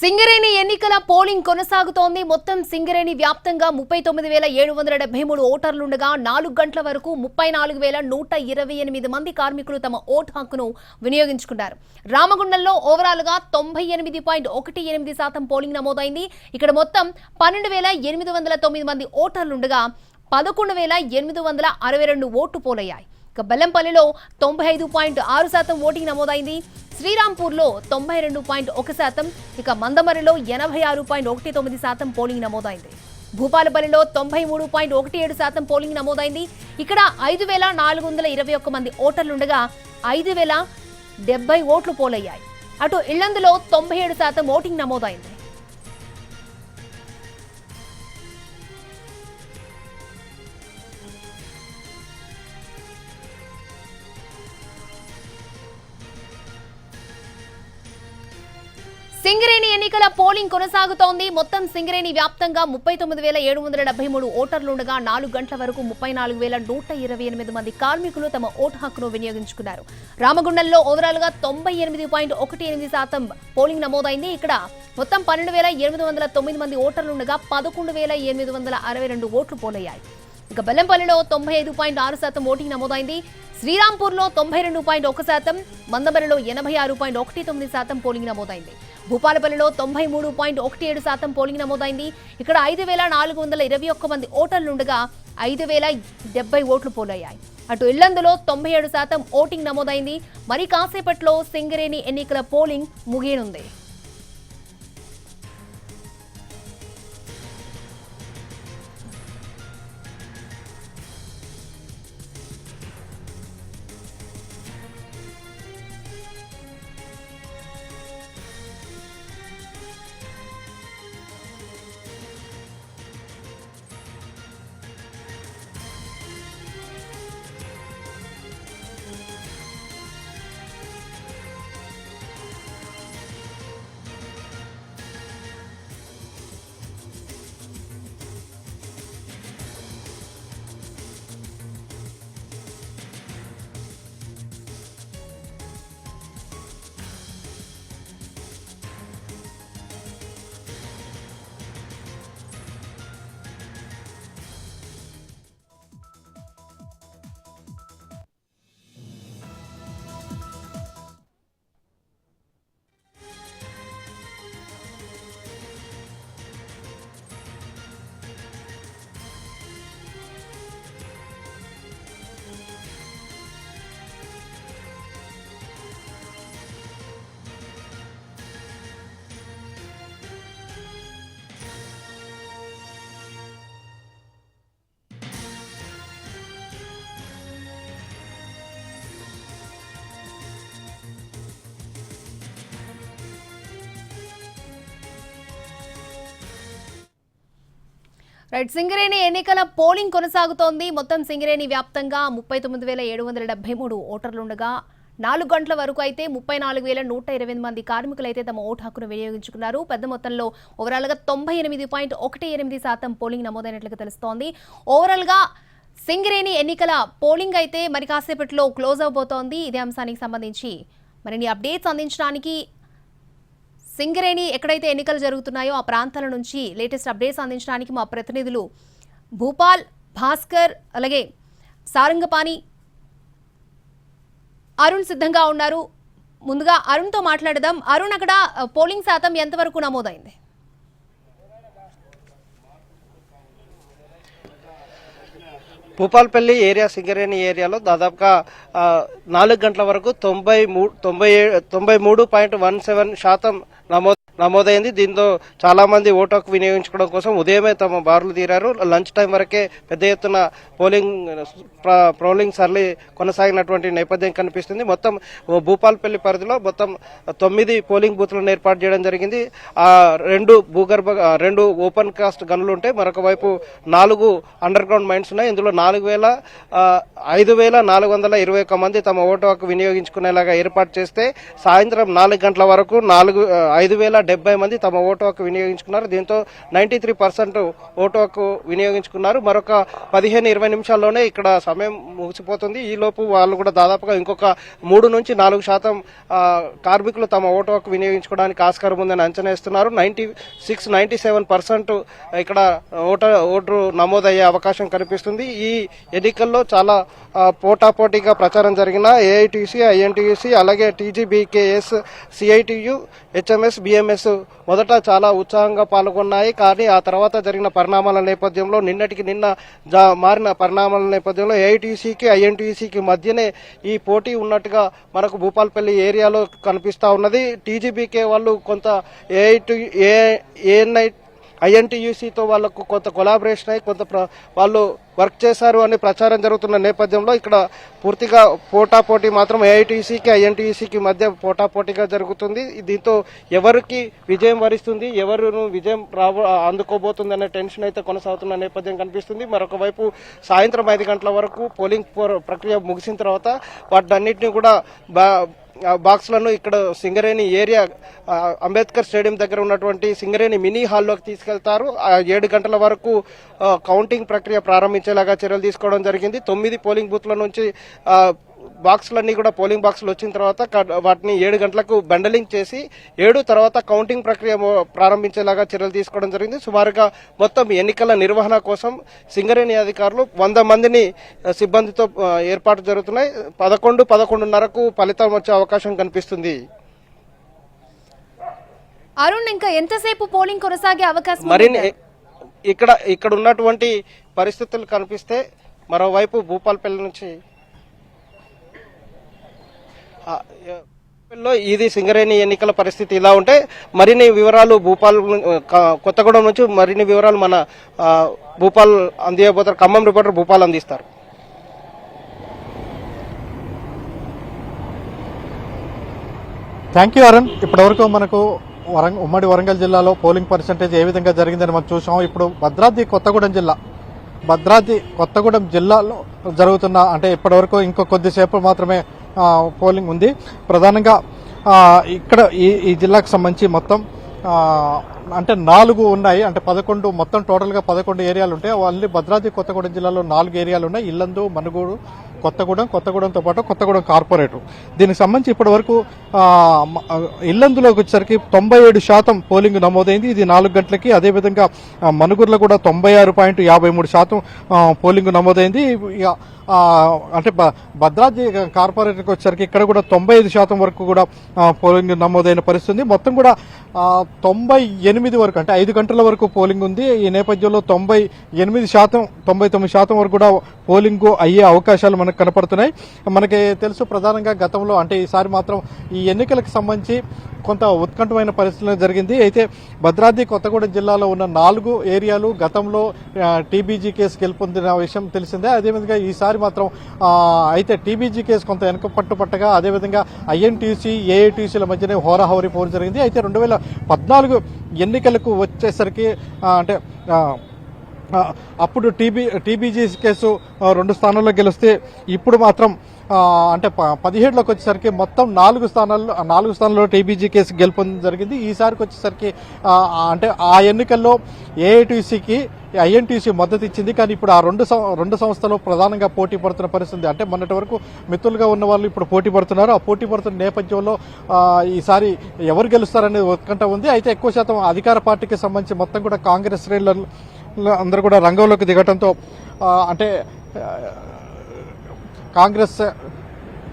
సింగరేణి ఎన్నికల పోలింగ్ కొనసాగుతోంది. మొత్తం సింగరేణి వ్యాప్తంగా ముప్పై తొమ్మిది వేల ఏడు వందల డెబ్బై మూడు ఓటర్లుండగా నాలుగు గంటల వరకు ముప్పై నాలుగు వేల నూట ఇరవై ఎనిమిది మంది కార్మికులు తమ ఓటు హక్కును వినియోగించుకున్నారు. రామగుండంలో ఓవరాల్గా తొంభై ఎనిమిది పాయింట్ ఒకటి ఎనిమిది శాతం పోలింగ్ నమోదైంది. ఇక్కడ మొత్తం పన్నెండు వేల ఎనిమిది వందల తొమ్మిది మంది ఓటర్లుండగా పదకొండు వేల ఎనిమిది వందల అరవై రెండు ఓట్లు పోలయ్యాయి. ఇక బెల్లంపల్లిలో తొంభై ఐదు పాయింట్ ఆరు శాతం ఓటింగ్ నమోదైంది. శ్రీరాంపూర్లో తొంభై రెండు పాయింట్ ఒక శాతం. ఇక మందమరిలో ఎనభై ఆరు పాయింట్ ఒకటి తొమ్మిది శాతం పోలింగ్ నమోదైంది. భూపాలపల్లిలో తొంభై మూడు పాయింట్ ఒకటి ఏడు శాతం పోలింగ్ నమోదైంది. ఇక్కడ ఐదు వేల నాలుగు వందల ఇరవై ఒక్క మంది ఓటర్లుండగా ఐదు వేల డెబ్బై ఓట్లు పోలయ్యాయి. అటు ఇళ్ళందులో తొంభై ఏడు శాతం ఓటింగ్ నమోదైంది. సింగరేణి ఎన్నికల పోలింగ్ కొనసాగుతోంది. మొత్తం సింగరేణి వ్యాప్తంగా ముప్పై తొమ్మిది వేల ఏడు వందల డెబ్బై మూడు ఓటర్లుండగా నాలుగు గంటల వరకు ముప్పై నాలుగు వేల నూట ఇరవై ఎనిమిది మంది కార్మికులు తమ ఓటు హక్కును వినియోగించుకున్నారు. రామగుండంలో ఓవరాల్గా తొంభై ఎనిమిది పాయింట్ ఒకటి ఎనిమిది శాతం పోలింగ్ నమోదైంది. ఇక్కడ మొత్తం పన్నెండు వేల ఎనిమిది వందల తొమ్మిది మంది ఓటర్లుండగా పదకొండు వేల ఎనిమిది వందల అరవై రెండు ఓట్లు పోలయ్యాయి. ఇక బెల్లంపల్లిలో తొంభై ఐదు పాయింట్ ఆరు శాతం ఓటింగ్ నమోదైంది. శ్రీరాంపూర్లో తొంభై రెండు పాయింట్ ఒక శాతం మందమరిలో ఎనభై ఆరు పాయింట్ ఒకటి తొమ్మిది శాతం పోలింగ్ నమోదైంది. భూపాలపల్లిలో తొంభై మూడు పాయింట్ ఒకటి ఏడు శాతం పోలింగ్ నమోదైంది. ఇక్కడ ఐదు వేల నాలుగు వందల ఇరవై ఒక్క మంది ఓటర్లుండగా ఐదు వేల డెబ్బై ఓట్లు పోలయ్యాయి. అటు ఇళ్ళందులో తొంభై ఏడు శాతం ఓటింగ్ నమోదైంది. మరి కాసేపట్లో సింగరేణి ఎన్నికల పోలింగ్ ముగియనుంది. రైట్ సింగరేణి ఎన్నికల పోలింగ్ కొనసాగుతోంది. మొత్తం సింగరేణి వ్యాప్తంగా ముప్పై తొమ్మిది వేల ఏడు వందల డెబ్బై మూడు ఓటర్లుండగా నాలుగు గంటల వరకు అయితే ముప్పై నాలుగు వేల నూట ఇరవై ఎనిమిది మంది కార్మికులు అయితే తమ ఓటు హక్కును వినియోగించుకున్నారు. పెద్ద మొత్తంలో ఓవరాల్గా తొంభై ఎనిమిది పాయింట్ ఒకటి ఎనిమిది శాతం పోలింగ్ నమోదైనట్లుగా తెలుస్తోంది. ఓవరాల్గా సింగరేణి ఎన్నికల పోలింగ్ అయితే మరి కాసేపట్లో క్లోజ్ అవబోతోంది. ఇదే అంశానికి సంబంధించి మరిన్ని అప్డేట్స్ అందించడానికి సింగరేణి ఎక్కడైతే ఎన్నికలు జరుగుతున్నాయో ఆ ప్రాంతాల నుంచి లేటెస్ట్ అప్డేట్స్ అందించడానికి మా ప్రతినిధులు భూపాల్ భాస్కర్ అలాగే సారంగపాణి అరుణ్ సిద్ధంగా ఉన్నారు. ముందుగా అరుణ్తో మాట్లాడదాం. అరుణ్ అక్కడ పోలింగ్ శాతం ఎంతవరకు నమోదైంది? భూపాల్పల్లి ఏరియా సింగరేణి ఏరియాలో దాదాపుగా నాలుగు గంటల వరకు తొంభై మూడు తొంభై ఏ- తొంభై మూడు పాయింట్ వన్ సెవెన్ శాతం నమోదు నమోదైంది. దీంతో చాలా మంది ఓటు హక్కు వినియోగించుకోవడం కోసం ఉదయమే తమ బారులు తీరారు. లంచ్ టైం వరకే పెద్ద ఎత్తున పోలింగ్ ప్ర- పోలింగ్ సర్లీ కొనసాగినటువంటి నేపథ్యం కనిపిస్తుంది. మొత్తం భూపాల్పల్లి పరిధిలో మొత్తం తొమ్మిది పోలింగ్ బూత్లను ఏర్పాటు చేయడం జరిగింది. ఆ రెండు భూగర్భ రెండు ఓపెన్ కాస్ట్ గనులు ఉంటాయి మరొక వైపు నాలుగు అండర్ గ్రౌండ్ మైన్స్ ఉన్నాయి. ఇందులో నాలుగు వేల ఐదు వేల నాలుగు వందల ఇరవై ఒక్క మంది తమ ఓటు హక్కు వినియోగించుకునేలాగా ఏర్పాటు చేస్తే సాయంత్రం నాలుగు గంటల వరకు నాలుగు ఐదు వేల డెబ్బై మంది తమ ఓటు హక్కు వినియోగించుకున్నారు. దీంతో నైంటీ త్రీ పర్సెంట్ ఓటు హక్కు వినియోగించుకున్నారు. మరొక పదిహేను ఇరవై నిమిషాల్లోనే ఇక్కడ సమయం ముగిసిపోతుంది. ఈ లోపు వాళ్ళు కూడా దాదాపుగా ఇంకొక మూడు నుంచి నాలుగు శాతం కార్మికులు తమ ఓటు హక్కు వినియోగించుకోవడానికి ఆస్కారం ఉందని అంచనా వేస్తున్నారు. Ninety six ninety seven percent ఇక్కడ ఓట ఓటు నమోదయ్యే అవకాశం కనిపిస్తుంది. ఈ ఎన్నికల్లో చాలా పోటాపోటీగా ప్రచారం జరిగిన ఏఐటీసీ ఐఎన్టీయూసీ అలాగే టీజీబీకేఎస్ సిఐటియు హెచ్ఎంఎస్ బిఎంఎస్ మొదట చాలా ఉత్సాహంగా పాల్గొన్నాయి. కానీ ఆ తర్వాత జరిగిన పరిణామాల నేపథ్యంలో నిన్నటికి నిన్న జా- మారిన పరిణామాల నేపథ్యంలో ఏఐటీసీకి ఐఎన్టీసీకి మధ్యనే ఈ పోటీ ఉన్నట్టుగా మనకు భూపాల్పల్లి ఏరియాలో కనిపిస్తూ ఉన్నది. టీజీబీకే వాళ్ళు కొంత ఏఐటీ ఏ ఏఎన్ఐ ఐఎన్టీయూసీతో వాళ్ళకు కొంత కొలాబరేషన్ అయి కొంత ప్ర- వాళ్ళు వర్క్ చేశారు అని ప్రచారం జరుగుతున్న నేపథ్యంలో ఇక్కడ పూర్తిగా పోటాపోటీ మాత్రం ఏఐటీసీకి ఐఎన్టీయూసీకి మధ్య పోటాపోటీగా జరుగుతుంది. దీంతో ఎవరికి విజయం వరిస్తుంది ఎవరు విజయం రావ అందుకోబోతుంది అనే టెన్షన్ అయితే కొనసాగుతున్న నేపథ్యం కనిపిస్తుంది. మరొక వైపు సాయంత్రం ఐదు గంటల వరకు పోలింగ్ ప్రక్రియ ముగిసిన తర్వాత వాటన్నిటిని కూడా బా బాక్స్లను ఇక్కడ సింగరేణి ఏరియా అంబేద్కర్ స్టేడియం దగ్గర ఉన్నటువంటి సింగరేణి మినీ హాల్లోకి తీసుకెళ్తారు. ఆ ఏడు గంటల వరకు కౌంటింగ్ ప్రక్రియ ప్రారంభించేలాగా చర్యలు తీసుకోవడం జరిగింది. తొమ్మిది పోలింగ్ బూత్ల నుంచి బాక్సులన్నీ కూడా పోలింగ్ బాక్సులు వచ్చిన తర్వాత వాటిని ఏడు గంటలకు బండలింగ్ చేసి ఏడు తర్వాత కౌంటింగ్ ప్రక్రియ ప్రారంభించేలాగా చర్యలు తీసుకోవడం జరిగింది. సుమారుగా మొత్తం ఎన్నికల నిర్వహణ కోసం సింగరేణి అధికారులు వంద మందిని సిబ్బందితో ఏర్పాటు జరుగుతున్నాయి. పదకొండు పదకొండున్నరకు ఫలితం వచ్చే అవకాశం కనిపిస్తుంది. అరుణ్ ఇంకా ఎంతసేపు పోలింగ్ కొనసాగే అవకాశం? మరిన్ని ఇక్కడ ఇక్కడ ఉన్నటువంటి పరిస్థితులు కనిపిస్తే మరోవైపు భూపాల్పల్లి నుంచి లో ఇది సింగరేణి ఎన్నికల పరిస్థితి ఇలా ఉంటే మరిన్ని వివరాలు భూపాల్ కొత్తగూడెం నుంచి మరిన్ని వివరాలు మన భూపాల్ అందియబోతారు. ఖమ్మం రిపోర్టర్ భూపాల్ అందిస్తారు. థ్యాంక్ యూ అరుణ్ ఇప్పటివరకు మనకు వరంగ ఉమ్మడి వరంగల్ జిల్లాలో పోలింగ్ పర్సంటేజ్ ఏ విధంగా జరిగిందని మనం చూసాం ఇప్పుడు భద్రాద్రి కొత్తగూడెం జిల్లా. భద్రాద్రి కొత్తగూడెం జిల్లాలో జరుగుతున్న అంటే ఇప్పటివరకు ఇంకో కొద్దిసేపు మాత్రమే పోలింగ్ ఉంది. ప్రధానంగా ఇక్కడ ఈ ఈ జిల్లాకు సంబంధించి మొత్తం అంటే నాలుగు ఉన్నాయి. అంటే పదకొండు మొత్తం టోటల్గా పదకొండు ఏరియాలు ఉంటాయి. ఓన్లీ భద్రాద్రి కొత్తగూడెం జిల్లాలో నాలుగు ఏరియాలు ఉన్నాయి. ఇల్లందు మనుగూడు కొత్తగూడెం కొత్తగూడెంతో పాటు కొత్తగూడెం కార్పొరేటర్ దీనికి సంబంధించి ఇప్పటి వరకు ఇల్లందులోకి వచ్చేసరికి తొంభై ఏడు శాతం పోలింగ్ నమోదైంది. ఇది నాలుగు గంటలకి. అదేవిధంగా ఆ, మనుగురులో కూడా తొంభై ఆరు పాయింట్ యాభై మూడు శాతం పోలింగ్ నమోదైంది. అంటే భద్రాద్రి కార్పొరేటర్కి వచ్చేసరికి ఇక్కడ కూడా తొంభై ఐదు శాతం వరకు కూడా పోలింగ్ నమోదైన పరిస్థితి ఉంది మొత్తం కూడా తొంభై ఎనిమిది వరకు అంటే ఐదు గంటల వరకు పోలింగ్ ఉంది. ఈ నేపథ్యంలో తొంభై ఎనిమిది శాతం తొంభై తొమ్మిది శాతం వరకు కూడా పోలింగ్ అయ్యే అవకాశాలు మనకు కనపడుతున్నాయి. మనకి తెలుసు ప్రధానంగా గతంలో అంటే ఈసారి మాత్రం ఈ ఎన్నికలకు సంబంధించి కొంత ఉత్కంఠమైన పరిస్థితులు జరిగింది. అయితే భద్రాద్రి కొత్తగూడెం జిల్లాలో ఉన్న నాలుగు ఏరియాలు గతంలో టీబీజీ కేసు గెలుపొందిన విషయం తెలిసిందే. అదేవిధంగా ఈసారి మాత్రం అయితే టీబీజీ కేసు కొంత వెనక పట్టు పట్టగా అదేవిధంగా ఐఎన్టీసీ ఏఐటీసీల మధ్యనే హోరాహోరీ పోరు జరిగింది. అయితే రెండు వేల పద్నాలుగు ఎన్నికలకు వచ్చేసరికి అంటే అప్పుడు టీబీ టీబీజీ కేసు రెండు స్థానాల్లో గెలిస్తే ఇప్పుడు మాత్రం అంటే ప- పదిహేడులోకి వచ్చేసరికి మొత్తం నాలుగు స్థానాల్లో నాలుగు స్థానాల్లో టీబీజీ కేసు గెలుపొందడం జరిగింది. ఈసారికి వచ్చేసరికి అంటే ఆ ఎన్నికల్లో ఏఐటీసీకి ఐఎన్టీసీ మద్దతు ఇచ్చింది. కానీ ఇప్పుడు ఆ రెండు సం- రెండు సంస్థలు ప్రధానంగా పోటీ పడుతున్న పరిస్థితి. అంటే మొన్నటి వరకు మిత్రులుగా ఉన్న వాళ్ళు ఇప్పుడు పోటీ పడుతున్నారు. ఆ పోటీ పడుతున్న నేపథ్యంలో ఈసారి ఎవరు గెలుస్తారనేది ఉత్కంఠ ఉంది. అయితే ఎక్కువ శాతం అధికార పార్టీకి సంబంధించి మొత్తం కూడా కాంగ్రెస్ శ్రేణులు అందరూ కూడా రంగంలోకి దిగటంతో అంటే కాంగ్రెస్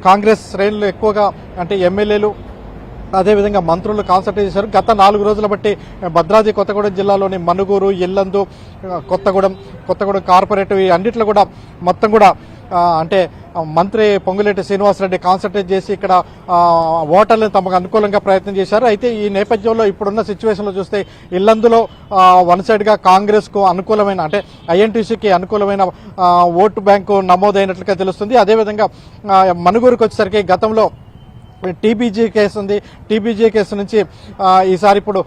కాంగ్రెస్ శ్రేణులు ఎక్కువగా అంటే ఎమ్మెల్యేలు అదేవిధంగా మంత్రులు కాన్సన్ట్రేట్ చేశారు. గత నాలుగు రోజుల బట్టి భద్రాద్రి కొత్తగూడెం జిల్లాలోని మనుగూరు ఇల్లందు కొత్తగూడెం కొత్తగూడెం కార్పొరేటివ్ ఈ అన్నిట్లో కూడా మొత్తం కూడా అంటే మంత్రి పొంగులేటి శ్రీనివాసరెడ్డి కాన్సన్ట్రేట్ చేసి ఇక్కడ ఓటర్లను తమకు అనుకూలంగా ప్రయత్నం చేశారు. అయితే ఈ నేపథ్యంలో ఇప్పుడున్న సిచ్యువేషన్లో చూస్తే ఇల్లందులో వన్ సైడ్గా కాంగ్రెస్కు అనుకూలమైన అంటే ఐఎన్టీసీకి అనుకూలమైన ఓటు బ్యాంకు నమోదైనట్లుగా తెలుస్తుంది. అదేవిధంగా ఆ, మనుగూరుకు వచ్చేసరికి గతంలో టీబీజీ కేసు ఉంది. టీబీజీ కేసు నుంచి ఈసారి ఇప్పుడు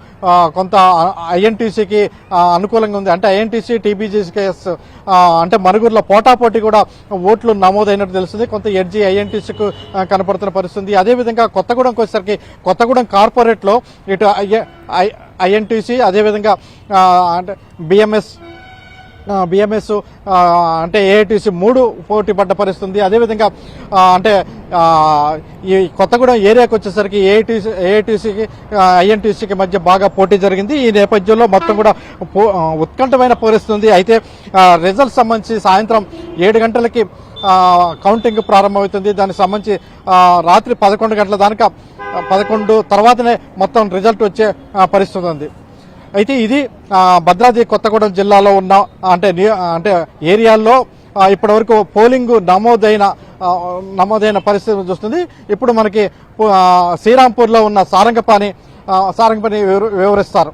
కొంత ఐఎన్టీసీకి అనుకూలంగా ఉంది. అంటే ఐఎన్టీసీ టీబీజీ కేసు అంటే మరుగురులో పోటాపోటీ కూడా ఓట్లు నమోదైనట్టు తెలుస్తుంది. కొంత ఎడ్జి ఐఎన్టీసీకు కనపడుతున్న పరిస్థితి. అదేవిధంగా కొత్తగూడెంకి వచ్చేసరికి కొత్తగూడెం కార్పొరేట్లో ఇటు ఐఎన్టీసీ అదేవిధంగా అంటే బిఎంఎస్ బిఎంఎస్ అంటే ఏఐటీసీ మూడు పోటీ పడ్డ పరిస్థితి ఉంది అదేవిధంగా అంటే ఈ కొత్తగూడెం ఏరియాకి వచ్చేసరికి ఏఐటీసీ ఏఐటీసీకి ఐఎన్టీసీకి మధ్య బాగా పోటీ జరిగింది. ఈ నేపథ్యంలో మొత్తం కూడా పో- ఉత్కంఠమైన పరిస్థితి ఉంది అయితే రిజల్ట్ సంబంధించి సాయంత్రం ఏడు గంటలకి కౌంటింగ్ ప్రారంభమవుతుంది. దానికి సంబంధించి రాత్రి పదకొండు గంటల దానిక పదకొండు తర్వాతనే మొత్తం రిజల్ట్ వచ్చే పరిస్థితి ఉంది అయితే ఇది భద్రాద్రి కొత్తగూడెం జిల్లాలో ఉన్న అంటే అంటే ఏరియాల్లో ఇప్పటివరకు పోలింగ్ నమోదైన నమోదైన పరిస్థితి చూస్తుంది. ఇప్పుడు మనకి శ్రీరాంపూర్లో ఉన్న సారంగపాణి సారంగపాణి వివరిస్తారు.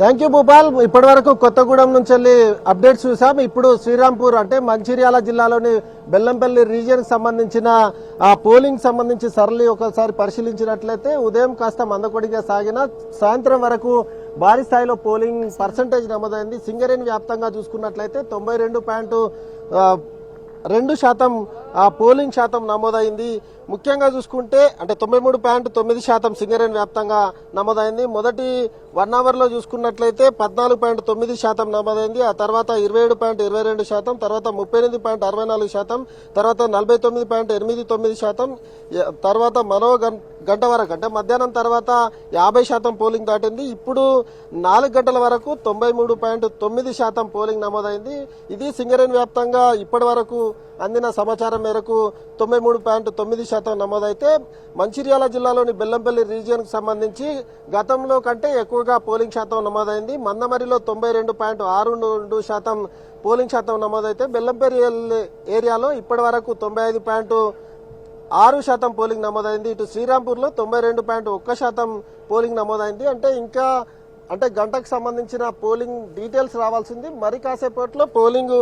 థ్యాంక్ యూ భూపాల్ ఇప్పటి వరకు కొత్తగూడెం నుంచి వెళ్ళి అప్డేట్స్ చూసాం. ఇప్పుడు శ్రీరాంపూర్ అంటే మంచిర్యాల జిల్లాలోని బెల్లంపల్లి రీజియన్ సంబంధించిన ఆ పోలింగ్ సంబంధించి సరళి ఒకసారి పరిశీలించినట్లయితే ఉదయం కాస్త మందకొడిగా సాగిన సాయంత్రం వరకు భారీ స్థాయిలో పోలింగ్ పర్సంటేజ్ నమోదైంది. సింగరేణి వ్యాప్తంగా చూసుకున్నట్లయితే తొంభై రెండు పాయింట్ రెండు శాతం పోలింగ్ శాతం నమోదైంది. ముఖ్యంగా చూసుకుంటే అంటే తొంభై మూడు పాయింట్ తొమ్మిది శాతం సింగరేణి వ్యాప్తంగా నమోదైంది. మొదటి వన్ అవర్లో చూసుకున్నట్లయితే పద్నాలుగు పాయింట్ తొమ్మిది శాతం నమోదైంది. ఆ తర్వాత ఇరవై ఏడు పాయింట్ ఇరవై రెండు శాతం తర్వాత ముప్పై ఎనిమిది పాయింట్ అరవై నాలుగు శాతం తర్వాత నలభై తొమ్మిది పాయింట్ ఎనిమిది తొమ్మిది శాతం తర్వాత మరో గంట వరకు అంటే మధ్యాహ్నం తర్వాత యాభై శాతం పోలింగ్ దాటింది. ఇప్పుడు నాలుగు గంటల వరకు తొంభై మూడు పాయింట్ తొమ్మిది శాతం పోలింగ్ నమోదైంది. ఇది సింగరేణి వ్యాప్తంగా ఇప్పటి వరకు అందిన సమాచారం మేరకు తొంభై మూడు పాయింట్ తొమ్మిది శాతం నమోదైతే మంచిర్యాల జిల్లాలోని బెల్లంపల్లి రీజియన్కి సంబంధించి గతంలో కంటే ఎక్కువగా పోలింగ్ శాతం నమోదైంది. మందమరిలో తొంభై రెండు పాయింట్ ఆరు రెండు శాతం పోలింగ్ శాతం నమోదైతే బెల్లంపల్లి ఏరియాలో ఇప్పటి వరకు తొంభై ఐదు పాయింట్ ఆరు శాతం పోలింగ్ నమోదైంది. ఇటు శ్రీరాంపూర్లో తొంభై రెండు పాయింట్ ఒక్క శాతం పోలింగ్ నమోదైంది. అంటే ఇంకా అంటే గంటకు సంబంధించిన పోలింగ్ డీటెయిల్స్ రావాల్సింది. మరి కాసేపట్లో పోలింగ్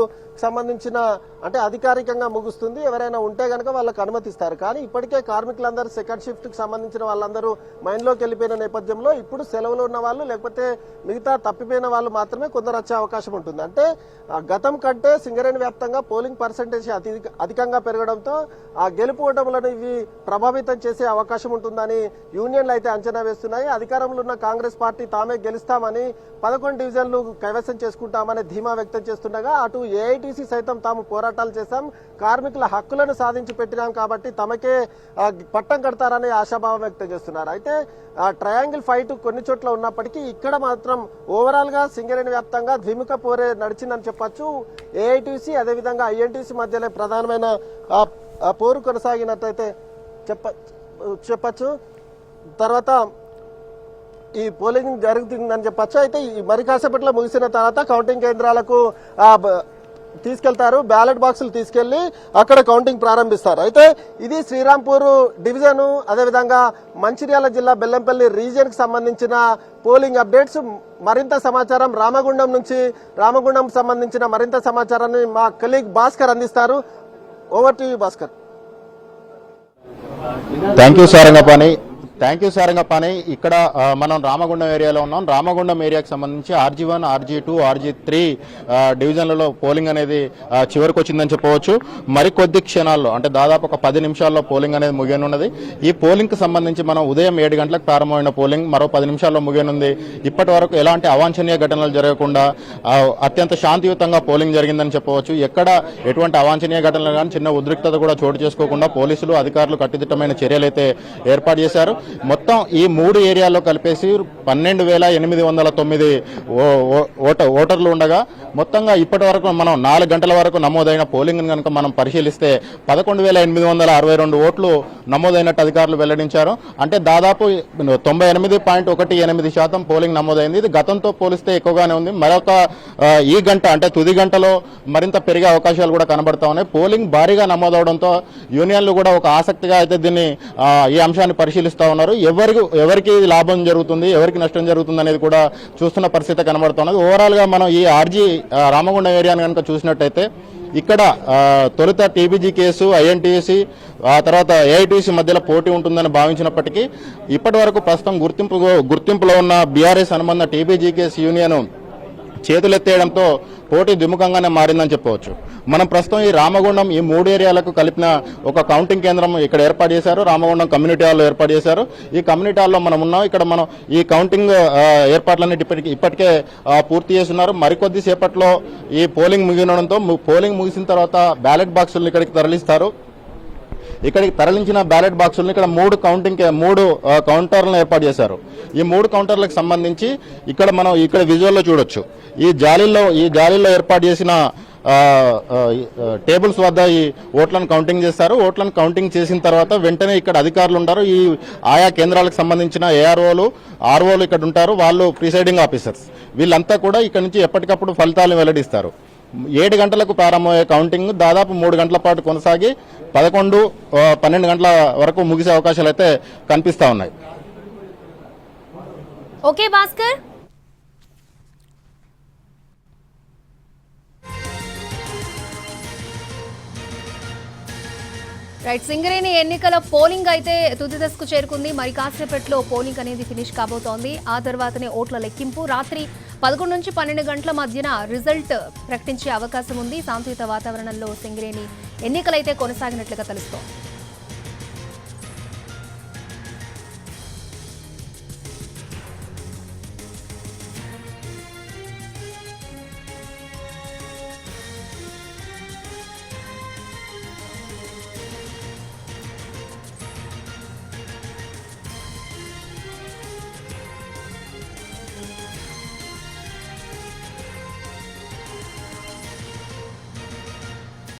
సంబంధించిన అంటే అధికారికంగా ముగుస్తుంది. ఎవరైనా ఉంటే కనుక వాళ్ళకి అనుమతిస్తారు. కానీ ఇప్పటికే కార్మికులందరూ సెకండ్ షిఫ్ట్కి సంబంధించిన వాళ్ళందరూ మైండ్లోకి వెళ్ళిపోయిన నేపథ్యంలో ఇప్పుడు సెలవులు ఉన్న వాళ్ళు లేకపోతే మిగతా తప్పిపోయిన వాళ్ళు మాత్రమే కొందరు వచ్చే అవకాశం ఉంటుంది. అంటే ఆ, గతం కంటే సింగరేణి వ్యాప్తంగా పోలింగ్ పర్సంటేజ్ అతి అధికంగా పెరగడంతో ఆ గెలుపు ఓటములను ఇవి ప్రభావితం చేసే అవకాశం ఉంటుందని యూనియన్లు అయితే అంచనా వేస్తున్నాయి. అధికారంలో ఉన్న కాంగ్రెస్ పార్టీ తామే గెలుస్తామని పదకొండు డివిజన్లు కైవసం చేసుకుంటామని ధీమా వ్యక్తం చేస్తుండగా అటు ఏఐటీసీ సైతం తాము పోరాటాలు చేశాం. కార్మికుల హక్కులను సాధించి పెట్టినాం కాబట్టి తమకే పట్టం కడతారనే ఆశాభావం వ్యక్తం చేస్తున్నారు. అయితే ట్రయాంగిల్ ఫైట్ కొన్ని చోట్ల ఉన్నప్పటికీ ఇక్కడ మాత్రం ఓవరాల్గా సింగరేణి వ్యాప్తంగా ద్విముఖ పోరే నడిచిందని చెప్పొచ్చు. ఏఐటీసీ అదేవిధంగా ఐఎన్టీసీ మధ్యలో ప్రధానమైన పోరు కొనసాగినట్టయితే చెప్ప చెప్పచ్చు. తర్వాత ఈ పోలింగ్ జరుగుతుందని చెప్పచ్చు. అయితే ఈ మరి కాసేపట్లో ముగిసిన తర్వాత కౌంటింగ్ కేంద్రాలకు తీసుకెళ్తారు బ్యాలెట్ బాక్సులు తీసుకెళ్ళి అక్కడ కౌంటింగ్ ప్రారంభిస్తారు. అయితే ఇది శ్రీరాంపూర్ డివిజన్ అదేవిధంగా మంచిర్యాల జిల్లా బెల్లంపల్లి రీజియన్కి సంబంధించిన పోలింగ్ అప్డేట్స్. మరింత సమాచారం రామగుండం నుంచి రామగుండం సంబంధించిన మరింత సమాచారాన్ని మా కలీగ్ భాస్కర్ అందిస్తారు. Over TV Bhaskar. Thank you Sarangapani. Thank you Sarangapani ఇక్కడ మనం రామగుండం ఏరియాలో ఉన్నాం. రామగుండం ఏరియాకి సంబంధించి RG one RG two RG three డివిజన్లలో పోలింగ్ అనేది చివరికి వచ్చిందని చెప్పవచ్చు. మరికొద్ది క్షణాల్లో అంటే దాదాపు ఒక పది నిమిషాల్లో పోలింగ్ అనేది ముగియనున్నది. ఈ పోలింగ్కి సంబంధించి మనం ఉదయం ఏడు గంటలకు ప్రారంభమైన పోలింగ్ మరో పది నిమిషాల్లో ముగియనుంది. ఇప్పటి వరకు ఎలాంటి అవాంఛనీయ ఘటనలు జరగకుండా అత్యంత శాంతియుతంగా పోలింగ్ జరిగిందని చెప్పవచ్చు. ఎక్కడ ఎటువంటి అవాంఛనీయ ఘటనలు కానీ చిన్న ఉద్రిక్తత కూడా చోటు చేసుకోకుండా పోలీసులు అధికారులు కట్టుదిట్టమైన చర్యలు అయితే ఏర్పాటు చేశారు. మొత్తం ఈ మూడు ఏరియాల్లో కలిపేసి పన్నెండు వేల ఎనిమిది వందల తొమ్మిది ఓ- ఓటర్లు ఉండగా మొత్తంగా ఇప్పటి వరకు మనం నాలుగు గంటల వరకు నమోదైన పోలింగ్ కనుక మనం పరిశీలిస్తే పదకొండు వేల ఎనిమిది వందల అరవై రెండు ఓట్లు నమోదైనట్టు అధికారులు వెల్లడించారు. అంటే దాదాపు తొంభై ఎనిమిది పాయింట్ ఒకటి ఎనిమిది శాతం పోలింగ్ నమోదైంది. ఇది గతంతో పోలిస్తే ఎక్కువగానే ఉంది. మరొక ఈ గంట అంటే తుది గంటలో మరింత పెరిగే అవకాశాలు కూడా కనబడతా ఉన్నాయి. పోలింగ్ భారీగా నమోదవడంతో యూనియన్లు కూడా ఒక ఆసక్తిగా అయితే దీన్ని ఈ అంశాన్ని పరిశీలిస్తా ఉన్నారు. ఎవరికి ఎవరికి లాభం జరుగుతుంది ఎవరికి నష్టం జరుగుతుంది అనేది కూడా చూస్తున్న పరిస్థితి కనబడుతున్నది. ఓవరాల్గా మనం ఈ ఆర్జీ రామగుండం ఏరియాను కనుక చూసినట్టయితే ఇక్కడ తొలుత టీబీజీ కేసు ఐఎన్టీసీ ఆ తర్వాత ఏఐటీసీ మధ్యలో పోటీ ఉంటుందని భావించినప్పటికీ ఇప్పటి వరకు ప్రస్తుతం గుర్తింపు గుర్తింపులో ఉన్న బీఆర్ఎస్ అనుబంధ టీబీజీ కేసు యూనియన్ చేతులెత్తేయడంతో పోటీ ద్విముఖంగానే మారిందని చెప్పవచ్చు. మనం ప్రస్తుతం ఈ రామగుండం ఈ మూడు ఏరియాలకు కలిపిన ఒక కౌంటింగ్ కేంద్రం ఇక్కడ ఏర్పాటు చేశారు. రామగుండం కమ్యూనిటీ హాల్లో ఏర్పాటు చేశారు. ఈ కమ్యూనిటీ హాల్లో మనం ఉన్నాం. ఇక్కడ మనం ఈ కౌంటింగ్ ఏర్పాట్లన్నీ ఇప్పటికి ఇప్పటికే పూర్తి చేస్తున్నారు. మరికొద్ది సేపట్లో ఈ పోలింగ్ ముగినడంతో పోలింగ్ ముగిసిన తర్వాత బ్యాలెట్ బాక్సులను ఇక్కడికి తరలిస్తారు. ఇక్కడికి తరలించిన బ్యాలెట్ బాక్సులను ఇక్కడ మూడు కౌంటింగ్ మూడు కౌంటర్లను ఏర్పాటు చేశారు. ఈ మూడు కౌంటర్లకు సంబంధించి ఇక్కడ మనం ఇక్కడ విజువల్లో చూడొచ్చు. ఈ జాలీల్లో ఈ జాలీల్లో ఏర్పాటు చేసిన టేబుల్స్ వద్ద ఈ ఓట్లను కౌంటింగ్ చేస్తారు. ఓట్లను కౌంటింగ్ చేసిన తర్వాత వెంటనే ఇక్కడ అధికారులు ఉంటారు. ఈ ఆయా కేంద్రాలకు సంబంధించిన ఏఆర్ఓలు ఆర్ఓలు ఇక్కడ ఉంటారు. వాళ్ళు ప్రిసైడింగ్ ఆఫీసర్స్. వీళ్ళంతా కూడా ఇక్కడ నుంచి ఎప్పటికప్పుడు ఫలితాలను వెల్లడిస్తారు. ఏడు గంటలకు ప్రారంభమయ్యే కౌంటింగ్ దాదాపు మూడు గంటల పాటు కొనసాగి పదకొండు పన్నెండు గంటల వరకు ముగిసే అవకాశాలు అయితే కనిపిస్తా ఉన్నాయి. ఓకే భాస్కర్. రైట్ సింగరేణి ఎన్నికల పోలింగ్ అయితే తుది దశకు చేరుకుంది. మరి కాసేపట్లో పోలింగ్ అనేది ఫినిష్ కాబోతోంది. ఆ తర్వాతనే ఓట్ల లెక్కింపు. రాత్రి పదకొండు నుంచి పన్నెండు గంటల మధ్యన రిజల్ట్ ప్రకటించే అవకాశం ఉంది. శాంతియుత వాతావరణంలో సింగరేణి ఎన్నికలైతే కొనసాగినట్లుగా తెలుస్తోంది.